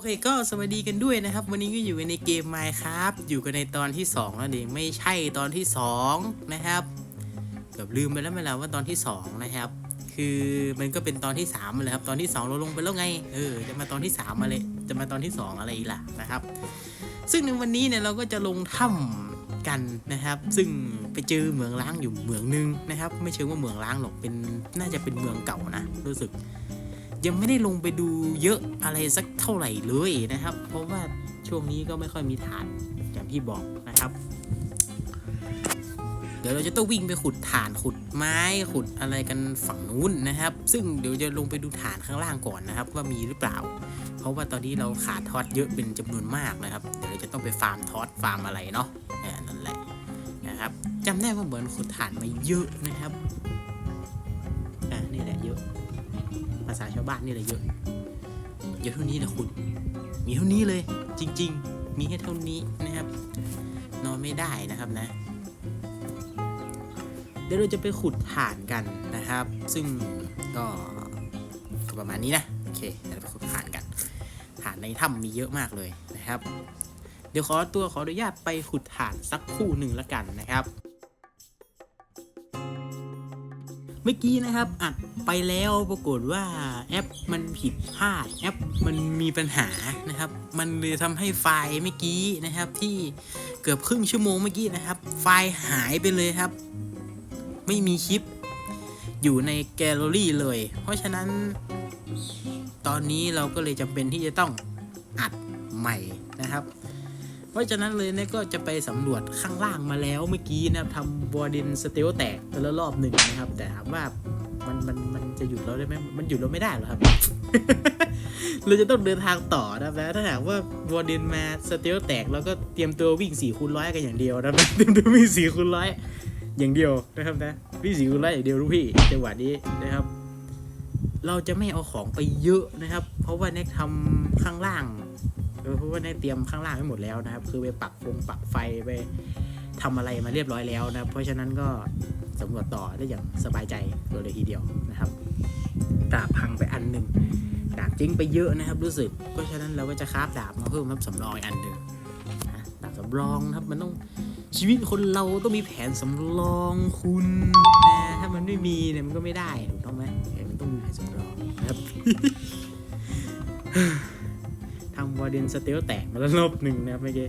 อเคก็สวัสดีกันด้วยนะครับ วันนี้ก็อยู่กันในเกม Minecraft อยู่กันในตอนที่2นั่นเองไม่ใช่ตอนที่ 2 นะครับเกือบลืมไปแล้วไม่แล้วว่าตอนที่ 2 นะครับ คือมันก็เป็นตอนที่3มเลยครับตอนที่ 2 เราลงไปแล้วไงเออจะมาตอนที่ 3 มาเลย จะมาตอนที่ 2 อะไรอีกล่ะนะครับ ซึ่งในวันนี้เนี่ยเราก็จะลงถ้ำกันนะครับ ซึ่งไปเจอเหมืองล้างอยู่เหมืองนึงนะครับ ไม่เชิงว่าเหมืองล้างหรอกเป็นน่าจะเป็นเมืองเก่านะรู้สึก ยังไม่ได้ลงไปดูเยอะอะไรสักเท่าไหร่เลยนะครับ เพราะว่าช่วงนี้ก็ไม่ค่อยมีฐานอย่างที่บอกนะครับ เดี๋ยวเราจะต้องวิ่งไปขุดฐานขุดไม้ขุดอะไรกันฝั่งนู้นนะครับ ซึ่งเดี๋ยวจะลงไปดูฐานข้างล่างก่อนนะครับ ว่ามีหรือเปล่า เพราะว่าตอนนี้เราขาดทอดเยอะเป็นจำนวนมากนะครับ เดี๋ยวเราจะต้องไปฟาร์มทอดฟาร์มอะไรเนาะนั่นแหละนะครับจำได้ว่าเหมือนขุดฐานมาเยอะนะครับ ภาษาชาวบ้านนี่แหละเยอะเยอะเท่านี้แหละคุณ มีเท่านี้เลย จริง ๆ มีแค่เท่านี้นะครับ นอนไม่ได้นะครับนะ เดี๋ยวเราจะไปขุดถ่านกันนะครับ ซึ่งก็ก็ประมาณนี้นะโอเคเดี๋ยวเราไปขุดถ่านกันถ่านในถ้ำมีเยอะมากเลยนะครับ เดี๋ยวขอตัวขออนุญาตไปขุดถ่านสักคู่หนึ่งละกันนะครับ เมื่อกี้นะครับอัดไปแล้วปรากฏว่าแอปมันผิดพลาดแอปมันมีปัญหานะครับ มันเลยทำให้ไฟล์เมื่อกี้นะครับ ที่เกือบครึ่งชั่วโมงเมื่อกี้นะครับ ไฟล์หายไปเลยครับ ไม่มีคลิป อยู่ในแกลเลอรี่เลย เพราะฉะนั้น ตอนนี้เราก็เลยจำเป็นที่จะต้องอัดใหม่นะครับ เพราะฉะนั้นเลยเนี่ยก็จะไปสำรวจข้างล่างมาแล้วเมื่อกี้นะครับทำวอดินสเตลแตกไปแล้วรอบหนึ่งนะครับ แต่ถามว่ามันมันมันจะหยุดเราได้ไหมมันหยุดเราไม่ได้หรอครับ เราจะต้องเดินทางต่อนะครับถ้าหากว่าวอดินมาสเตลแตกเราก็เตรียมตัววิ่ง4คูณร้อยกันอย่างเดียวนะครับเตรียมตัววิ่ง4คูณร้อยอย่างเดียวนะครับนะวิ่ง4คูณร้อยอย่างเดียวลูกพี่จังหวะนี้นะครับ เราจะไม่เอาของไปเยอะนะครับ เพราะว่าเน็กทำข้างล่าง เพราะว่าได้เตรียมข้างล่างไว้หมดแล้วนะครับ คือไปปักฟงปักไฟไปทำอะไรมาเรียบร้อยแล้วนะเพราะฉะนั้นก็สำรวจต่อได้อย่างสบายใจเลยทีเดียวนะครับดาบพังไปอันหนึ่งดาบจริงไปเยอะนะครับ รู้สึก เพราะฉะนั้นเราก็จะคราฟดาบมาเพิ่มครับสำรองอันหนึ่งดาบสำรองนะครับมันต้องชีวิตคนเราต้องมีแผนสำรองคุณนะถ้ามันไม่มีเนี่ยมันก็ไม่ได้ถูกต้องไหมเอมันต้องมีแผนสำรองนะครับ เด็นสเตลแตกมาแล้วรอบหนึ่งนะครับเมื่อกี้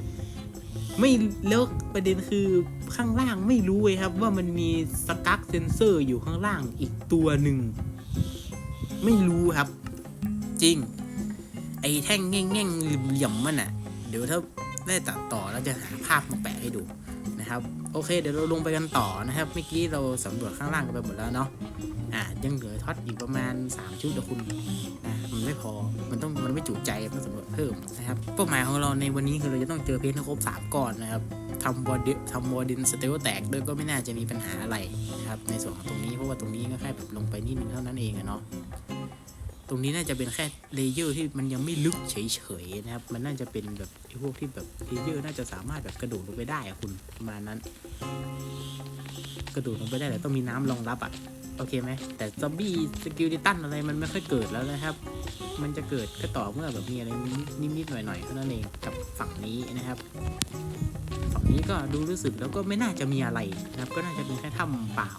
ไม่แล้วประเด็นคือข้างล่างไม่รู้เลยครับว่ามันมีสกักเซนเซอร์อยู่ข้างล่างอีกตัวหนึ่ง ไม่รู้ครับ จริง ไอ้แท่งแง่งๆเหลี่ยมมันอะเดี๋ยวถ้าได้ตัดต่อแล้วจะหาภาพมาแปะให้ดูนะครับ โอเค เดี๋ยวเราลงไปกันต่อนะครับเมื่อกี้เราสำรวจข้างล่างกันไปหมดแล้วเนาะอะยังเหลือท็อตอีกประมาณ 3 ชุดนะคุณนะ ไม่พอ มันต้องมันไม่จุใจต้องสำรวจเพิ่มนะครับ เป้าหมายของเราในวันนี้คือเราจะต้องเจอเพชรให้ครบสามก้อนนะครับทำบอดทำบอดินสเตลแตกด้วยก็ไม่น่าจะมีปัญหาอะไรนะครับ ในส่วนของตรงนี้เพราะว่าตรงนี้ก็แค่แบบลงไปนิดนึงเท่านั้นเองอะเนาะตรงนี้น่าจะเป็นแค่เลเยอร์ที่มันยังไม่ลึกเฉยๆนะครับ มันน่าจะเป็นแบบพวกที่แบบเลเยอร์น่าจะสามารถแบบกระโดดลงไปได้อะคุณประมาณนั้น กระโดดลงไปได้แต่ต้องมีน้ำรองรับอะ โอเคไหม แต่ซอมบี้สกิลดิตันอะไรมันไม่ค่อยเกิดแล้วนะครับ มันจะเกิดก็ต่อเมื่อแบบมีอะไรนิดๆหน่อยๆเท่านั้นเองกับฝั่งนี้นะครับ ฝั่งนี้ก็ดูรู้สึกแล้วก็ไม่น่าจะมีอะไรนะครับ ก็น่าจะเป็นแค่ถ้ำเปล่า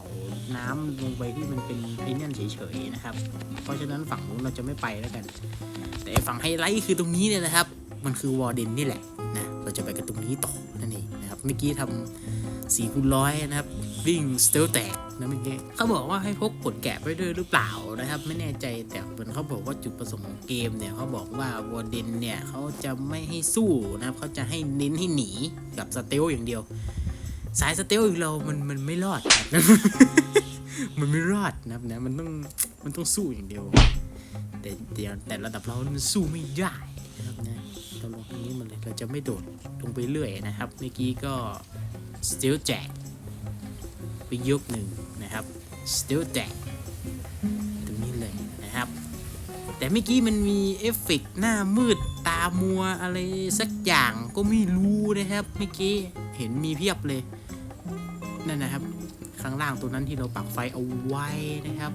น้ำลงไปที่มันเป็นไอ้นั่นเฉยๆนะครับ เพราะฉะนั้นฝั่งนู้นเราจะไม่ไปแล้วกัน แต่ฝั่งไฮไลท์คือตรงนี้เนี่ยนะครับ มันคือวอร์เดนนี่แหละนะเราจะไปกันตรงนี้ต่อนั่นเองนะครับเมื่อกี้ทำสี่คูณร้อยนะครับวิ่งสเตลแตก นะเมื่อกี้เขาบอกว่าให้พกผลแกะไปด้วยหรือเปล่านะครับ ไม่แน่ใจแต่เหมือนเขาบอกว่าจุดประสงค์ของเกมเนี่ยเขาบอกว่าวอร์เดนเนี่ยเขาจะไม่ให้สู้นะครับเขาจะให้เน้นให้หนีกับสเตลอย่างเดียว สายสเตลอีกเรา มันมันไม่รอดครับมันไม่รอดนะครับนะมันต้องมันต้องสู้อย่างเดียว แต่แต่แต่ระดับเรามันสู้ไม่ได้นะครับนะเราลงตรงนี้มันเลยเราจะไม่โดดลงไปเรื่อยนะครับเมื่อกี้ก็สเตลแจกไปยกหนึ่ง นะครับ still แจกตรงนี้เลยนะครับ แต่เมื่อกี้มันมีเอฟเฟกหน้ามืดตามัวอะไรสักอย่างก็ไม่รู้นะครับเมื่อกี้เห็นมีเพียบเลยนั่นนะครับข้างล่างตัวนั้นที่เราปักไฟเอาไว้นะครับ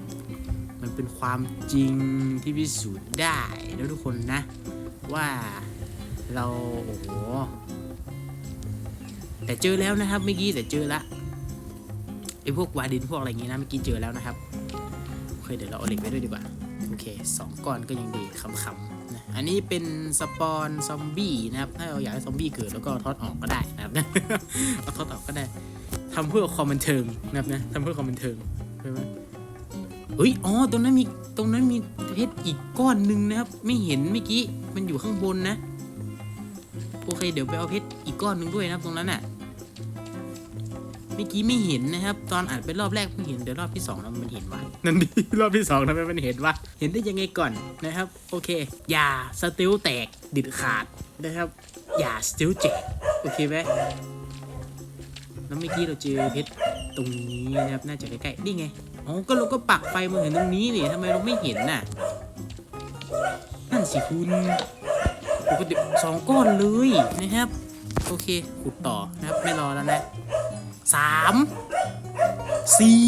มันเป็นความจริงที่พิสูจน์ได้แล้วทุกคนนะ ว่าเราโอ้โหแต่เจอแล้วนะครับเมื่อกี้แต่เจอละ ไอพวกวาดินพวกอะไรอย่างงี้นะเมื่อกี้เจอแล้วนะครับโอเคเดี๋ยวเราเอาเหล็กไปด้วยดีกว่าโอเคสองก้อนก็ยังดีคำๆนะอันนี้เป็นสปอนซอมบี้นะครับถ้าเราอยากให้ซอมบี้เกิดแล้วก็ทอดออกก็ได้นะครับเอาทอดออกก็ได้ทำเพื่อความบันเทิงนะครับนะทำเพื่อความบันเทิงใช่ไหมเฮ้ยอ๋อตรงนั้นมีตรงนั้นมีเพชรอีกก้อนหนึ่งนะครับ ไม่เห็นเมื่อกี้มันอยู่ข้างบนนะโอเคเดี๋ยวไปเอาเพชรอีกก้อนหนึ่งด้วยนะครับตรงนั้นน่ะ เมื่อกี้ไม่เห็นนะครับ ตอนอ่านไปรอบแรกเพิ่งเห็นเดี๋ยวรอบที่สองแล้วมันเห็นวะนั่นดิรอบที่สองทำไมมันเห็นวะเห็นได้ยังไงก่อนนะครับ โอเค อย่าสติลแตกดิดขาดนะครับ อย่าสติลแจกโอเคไหมแล้วเมื่อกี้เราเจอเพชรตรงนี้นะครับน่าจะใกล้ๆนี่ไงอ๋อก็เราก็ปักไฟมาเห็นตรงนี้นี่ทำไมเราไม่เห็นน่ะนั่นสิคุณปกติสองก้อนเลยนะครับ โอเคขุดต่อนะครับไม่รอแล้วนะ สามสี่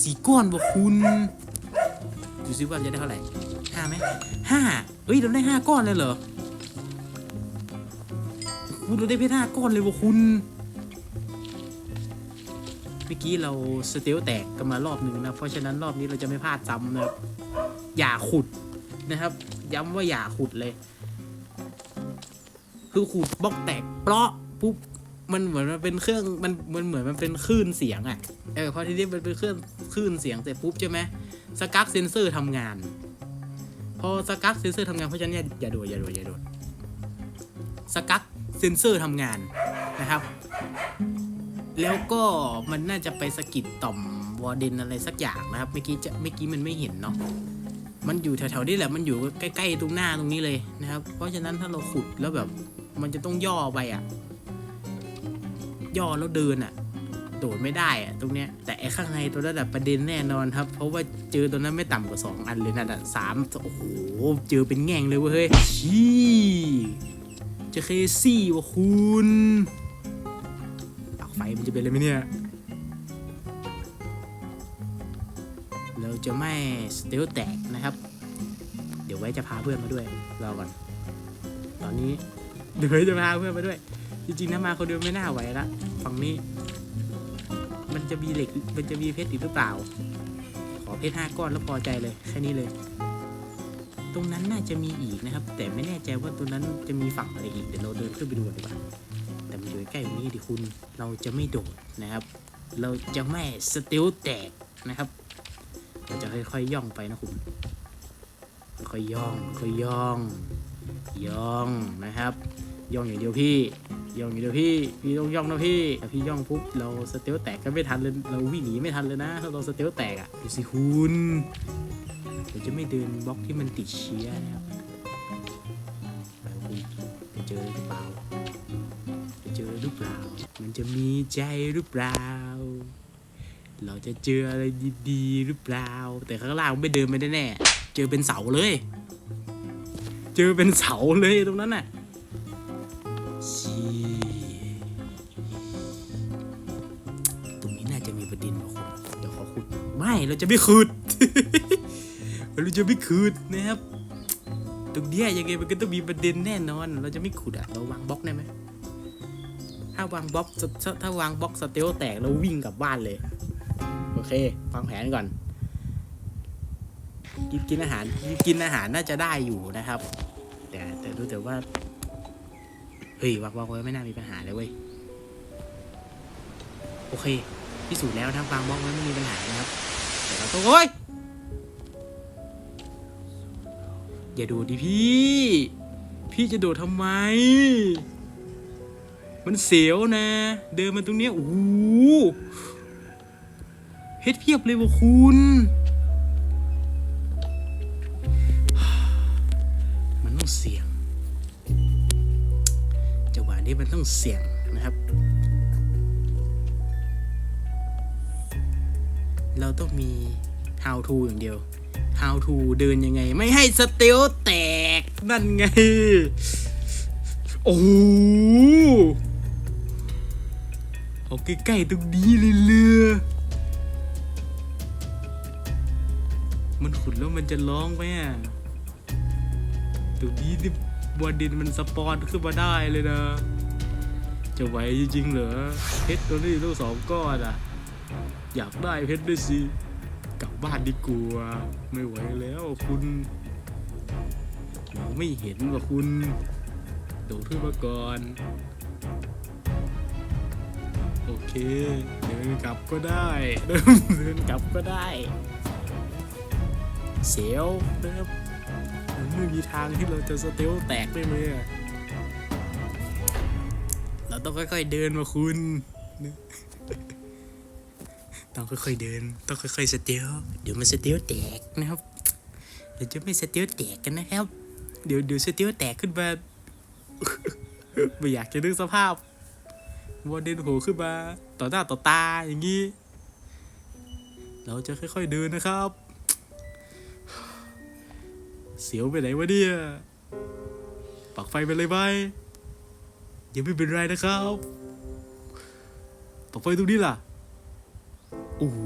สี่ก้อนบอกคุณดูซิว่าจะได้เท่าไหร่ห้าไหมห้าเฮ้ยเราได้ห้าก้อนเลยเหรอคุณเราได้เพชรห้าก้อนเลยบอกคุณเมื่อกี้เราสเตลแตกกันมารอบหนึ่งนะ เพราะฉะนั้นรอบนี้เราจะไม่พลาดซ้ำนะครับอย่าขุดนะครับ ย้ำว่าอย่าขุดเลย คือขุดบล็อกแตกเปราะปุ๊บมันเหมือนมันเป็นเครื่องมันมันเหมือนมันเป็นคลื่นเสียงอะ่ะเออพอทีนี้มันเป็นเครื่องคลื่นเสียงเสร็จปุ๊บใช่ไหมสกักเซนเซอร์ทำงาน พอสกักเซนเซอร์ทำงานเพราะฉะนั้นอย่าโดดอย่าโดดอย่าโดดสกักเซนเซอร์ทำงานนะครับ แล้วก็มันน่าจะไปสะกิดต่อมวอร์เดนอะไรสักอย่างนะครับเมื่อกี้จะเมื่อกี้มันไม่เห็นเนาะมันอยู่แถวๆนี้แหละมันอยู่ใกล้ๆตรงหน้าตรงนี้เลยนะครับ เพราะฉะนั้นถ้าเราขุดแล้วแบบ มันจะต้องย่อไปอะ ย่อแล้วเดินอะ โดดไม่ได้อะตรงเนี้ย แต่ไอ้ข้างในตัวนั้นแบบประเด็นแน่นอนครับ เพราะว่าเจอตัวนั้นไม่ต่ำกว่าสองอันเลยนะสามโอ้โห เจอเป็นแง่งเลยเว้ยเฮ้ยชี้จะเคซี่วะคุณปลักไฟมันจะเป็นอะไรไหมเนี่ยเราจะไม่สเตลแตกนะครับ เดี๋ยวไว้จะพาเพื่อนมาด้วยรอก่อน ตอนนี้ เดี๋ยวจะพาเพื่อนมาด้วย จริงๆนะมาคนเดียวไม่น่าไหวละฝั่งนี้ มันจะมีเหล็กมันจะมีเพชรอีกหรือเปล่า ขอเพชรห้าก้อนแล้วพอใจเลยแค่นี้เลย ตรงนั้นน่าจะมีอีกนะครับ แต่ไม่แน่ใจว่าตรงนั้นจะมีฝั่งอะไรอีกเดี๋ยวเราเดินขึ้นไปดูกันดีกว่าแต่มันอยู่ใกล้ๆตรงนี้ดิคุณเราจะไม่โดดนะครับ เราจะไม่สติลแตกนะครับเราจะค่อยๆย่องไปนะคุณค่อยย่องค่อยย่อง ย่องนะครับ ย่องอย่างเดียวพี่ ย่องอย่างเดียวพี่ พี่ต้องย่องนะพี่แต่พี่ย่องปุ๊บเราสเตลแตกก็ไม่ทันเลยเราวิ่งหนีไม่ทันเลยนะถ้าเราสเตลแตกอะ่ะดูสิคุณเราจะไม่เดินบล็อกที่มันติดเชื้อนะครับไปเจอหรือเปล่าจะเจอหรือเปล่า มันจะมีใจหรือเปล่า เราจะเจออะไรดีๆหรือเปล่า แต่ข้างล่างไม่เดินไม่ได้แน่ เจอเป็นเสาเลย เจอเป็นเสาเลยตรงนั้นน่ะชีตรงนี้น่าจะมีประเด็นว่ะคุณเดี๋ยวขอขุดไม่เราจะไม่ขุดเราจะไม่ขุดนะครับตรงเนี้ยยังไงมันก็ต้องมีประเด็นแน่นอน เราจะไม่ขุดอะเราวางบล็อกได้ไหมถ้าวางบล็อกถ้าวางบล็อกสเตลแตกแล้ววิ่งกลับบ้านเลย โอเค วางแผนก่อน กินกินอาหารกินอาหารน่าจะได้อยู่นะครับ แต่แต่รู้แต่ว่าเฮ้ยวางวางไว้ไม่น่ามีปัญหาเลยเว้ยโอเคพิสูจน์แล้วนะครับวางบล็อกไว้ไม่มีปัญหานะครับแต่เราต้องโอ้ยอย่าโดดดิพี่ พี่จะโดดทำไม มันเสียวนะ เดินมาตรงเนี้ยโอ้โหเพชรเพียบเลยว่ะคุณ ต้องเสี่ยง จังหวะนี้มันต้องเสี่ยงนะครับ เราต้องมี how to อย่างเดียว how to เดินยังไง ไม่ให้สเตลแตกนั่นไง โอ้โหเอาใกล้ๆตรงนี้เลยเรือมันขุดแล้วมันจะร้องไหมอะ ตรงนี้นี่บนดินมันสปอนขึ้นมาได้เลยนะ จะไหวจริงๆเหรอเพชรตัวนี้ต้องสองก้อนอะ อยากได้เพชรด้วยสิกลับบ้านดีกว่าไม่ไหวแล้วคุณมองไม่เห็นว่าคุณโดดขึ้นมาก่อนโอเคเดินกลับก็ได้เดินเดินกลับก็ได้เสียวนะครับ มันไม่มีทางที่เราจะสเตลแตกได้เลยอะเราต้องค่อยๆเดินมาคุณ ต้องค่อยๆเดิน ต้องค่อยๆสเตลเดี๋ยวมันสเตลแตกนะครับ เดี๋ยวจะไม่สเตลแตกกันนะครับ เดี๋ยวเดี๋ยวสเตลแตกขึ้นมา ไม่อยากจะนึกสภาพวอเดนโผล่ขึ้นมา ต่อหน้าต่อตาอย่างนี้ เราจะค่อยๆเดินนะครับ เสียวไปไหนวะเนี่ย ปักไฟไปเลยไหมยังไม่เป็นไรนะครับ ปักไฟตรงนี้ล่ะ โอ้โห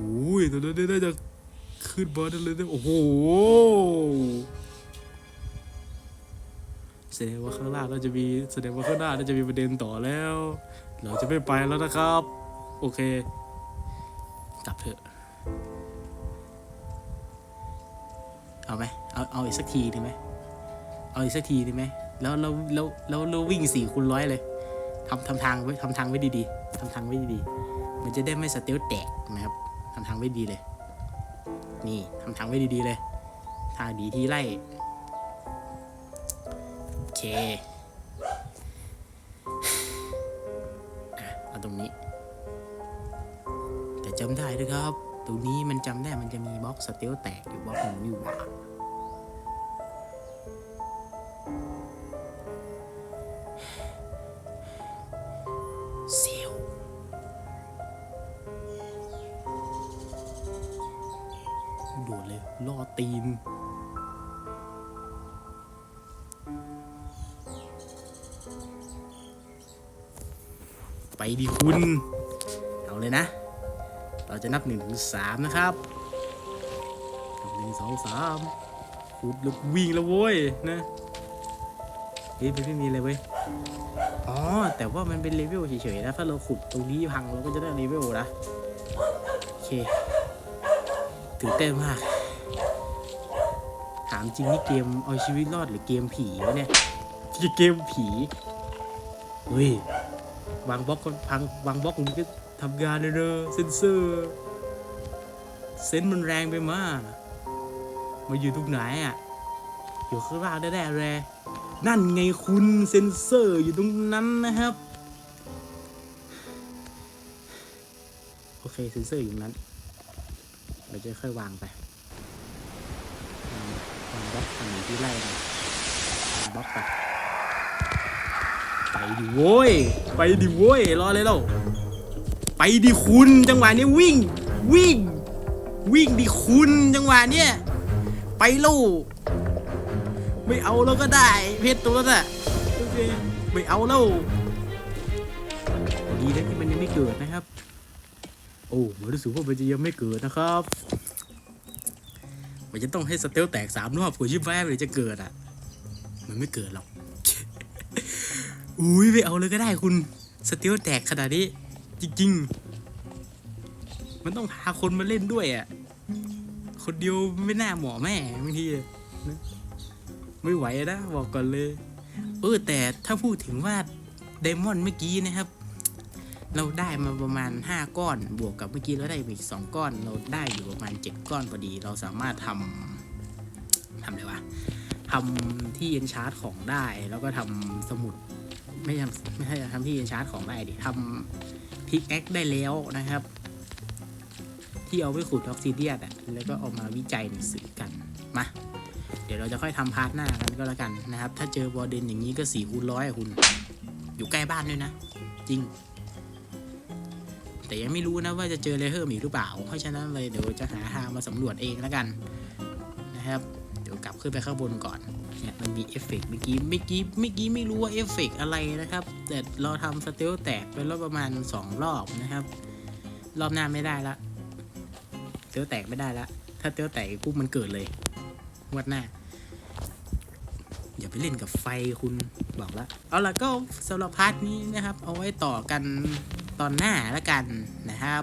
ตรงนั้นน่าจะขึ้นมาได้เลยนะโอ้โห แสดงว่าข้างล่างเราจะมีแสดงว่าข้างหน้าเราจะมีประเด็นต่อแล้ว เราจะไม่ไปแล้วนะครับ โอเค กลับเถอะ เอาไหมเอาเอาอีกสักทีดีไหมเอาอีกสักทีดีไหมแล้วเราแล้วแล้วเราวิ่งสี่คูณร้อยเลยทำทำทางไว้ทำทางไว้ดีๆทำทางไว้ดีๆมันจะได้ไม่สเตลแตกนะครับทำทางไว้ดีเลย นี่ทำทางไว้ดีๆเลย ทางดีที่ไล่โอเคอะเอาตรงนี้ แต่จำได้ด้วยครับ ตรงนี้มันจำได้มันจะมีบล็อกสเตลแตกอยู่บล็อกหนึ่งนี่หว่าเซลลโดดเลยล่อตีนไปดีคุณ เอาเลยนะ เราจะนับหนึ่งถึงสามนะครับหนึ่งสองสามขุดแล้ววิ่งแล้วโว้ยนะเฮ้ยมันไม่มีอะไรเว้ยอ๋อ แต่ว่ามันเป็นเลเวลเฉยๆนะ ถ้าเราขุดตรงนี้พังเราก็จะได้เลเวลนะ โอเคตื่นเต้นมาก ถามจริงนี่เกมเอาชีวิตรอดหรือเกมผีวะเนี่ยเกมผี เฮ้ยวางบล็อกก็พังวางบล็อกมันก็ ทำงานเลยเนอเซนเซอร์เซนมันแรงไปมากมาอยู่ตรงไหนอะ อยู่ข้างล่างได้ๆเลยนั่นไงคุณเซนเซอร์อยู่ตรงนั้นนะครับ โอเคเซนเซอร์อยู่ตรงนั้น เราจะค่อยวางไปวางบล็อกทางที่ไล่ไปวางบล็อกไป ไปดิโว้ย ไปดิโว้ย รอเลยเรา ไปดิคุณจังหวะนี้วิ่ง วิ่ง วิ่งดิคุณจังหวะเนี้ยไปลูกไม่เอาแล้วก็ได้ เพชรตัวนั้นอะโอเคไม่เอาแล้วดีนะที่มันยังไม่เกิดนะครับ โอ้ผมรู้สึกว่ามันจะยังไม่เกิดนะครับมันจะต้องให้สเตลแตกสามรอบกว่าชิบแวบเลยจะเกิดอะ มันไม่เกิดหรอกอุ้ยไม่เอาเลยก็ได้คุณสเตลแตกขนาดนี้ จริงๆ มันต้องพาคนมาเล่นด้วยอะ คนเดียวไม่น่าเหมาะแม่บางทีนะไม่ไหวนะบอกก่อนเลย เออแต่ถ้าพูดถึงว่าไดมอนด์เมื่อกี้นะครับ เราได้มาประมาณ 5 ก้อน บวกกับเมื่อกี้เราได้อีก 2 ก้อน เราได้อยู่ประมาณ 7 ก้อนพอดี เราสามารถทำทำอะไรวะทำที่เอ็นชาร์จของได้ แล้วก็ทำสมุด ไม่ใช่ไม่ใช่ทำที่เอ็นชาร์จของได้ดิทำ พิกแอคได้แล้วนะครับ ที่เอาไว้ขุดออกซิเดียนอะแล้วก็เอามาวิจัยหนังสือกันมาเดี๋ยวเราจะค่อยทำพาร์ทหน้ากันก็แล้วกันนะครับ ถ้าเจอบอลเดนอย่างนี้ก็สี่คูณร้อยคุณ อยู่ใกล้บ้านด้วยนะ จริง แต่ยังไม่รู้นะว่าจะเจอเลเฮอร์อีหรือเปล่า เพราะฉะนั้นเลยเดี๋ยวจะหาทางมาสำรวจเองแล้วกันนะครับ เดี๋ยวกลับขึ้นไปข้างบนก่อน เนี่ยมันมีเอฟเฟกต์เมื่อกี้เมื่อกี้เมื่อกี้ไม่รู้ว่าเอฟเฟกต์อะไรนะครับ แต่เราทำสเตลแตกไปแล้วประมาณ 2 รอบนะครับ รอบหน้าไม่ได้ละสเตลแตกไม่ได้ละ ถ้าสเตลแตกปุ๊บมันเกิดเลยงวดหน้าอย่าไปเล่นกับไฟคุณบอกแล้วเอาละก็สำหรับพาร์ทนี้นะครับ เอาไว้ต่อกันตอนหน้าแล้วกันนะครับ